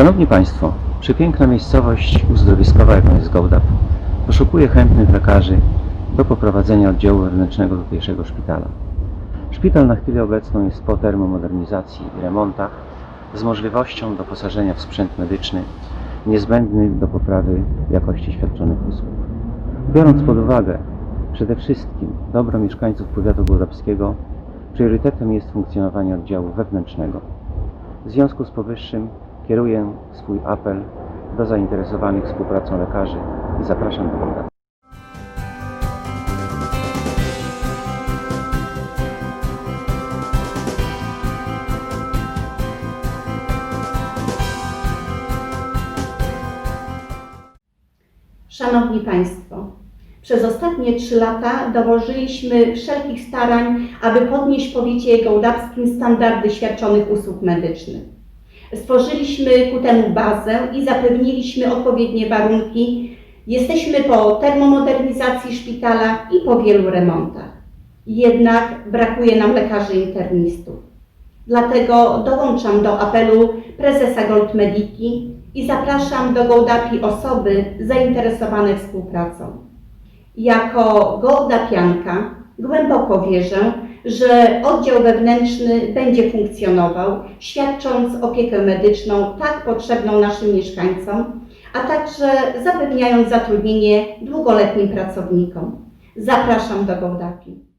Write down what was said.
Szanowni Państwo, przepiękna miejscowość uzdrowiskowa, jaką jest Gołdap, poszukuje chętnych lekarzy do poprowadzenia oddziału wewnętrznego do pierwszego szpitala. Szpital na chwilę obecną jest po termomodernizacji i remontach z możliwością doposażenia w sprzęt medyczny niezbędny do poprawy jakości świadczonych usług. Biorąc pod uwagę przede wszystkim dobro mieszkańców powiatu gołdapskiego, priorytetem jest funkcjonowanie oddziału wewnętrznego. W związku z powyższym kieruję swój apel do zainteresowanych współpracą lekarzy i zapraszam do Gołdap. Szanowni Państwo, przez ostatnie trzy lata dołożyliśmy wszelkich starań, aby podnieść w powiecie gołdapskim standardy świadczonych usług medycznych. Stworzyliśmy ku temu bazę i zapewniliśmy odpowiednie warunki. Jesteśmy po termomodernizacji szpitala i po wielu remontach. Jednak brakuje nam lekarzy internistów. Dlatego dołączam do apelu prezesa Gold Mediki i zapraszam do Gołdapi osoby zainteresowane współpracą. Jako Gołdapianka głęboko wierzę, że oddział wewnętrzny będzie funkcjonował, świadcząc opiekę medyczną tak potrzebną naszym mieszkańcom, a także zapewniając zatrudnienie długoletnim pracownikom. Zapraszam do Gołdapi.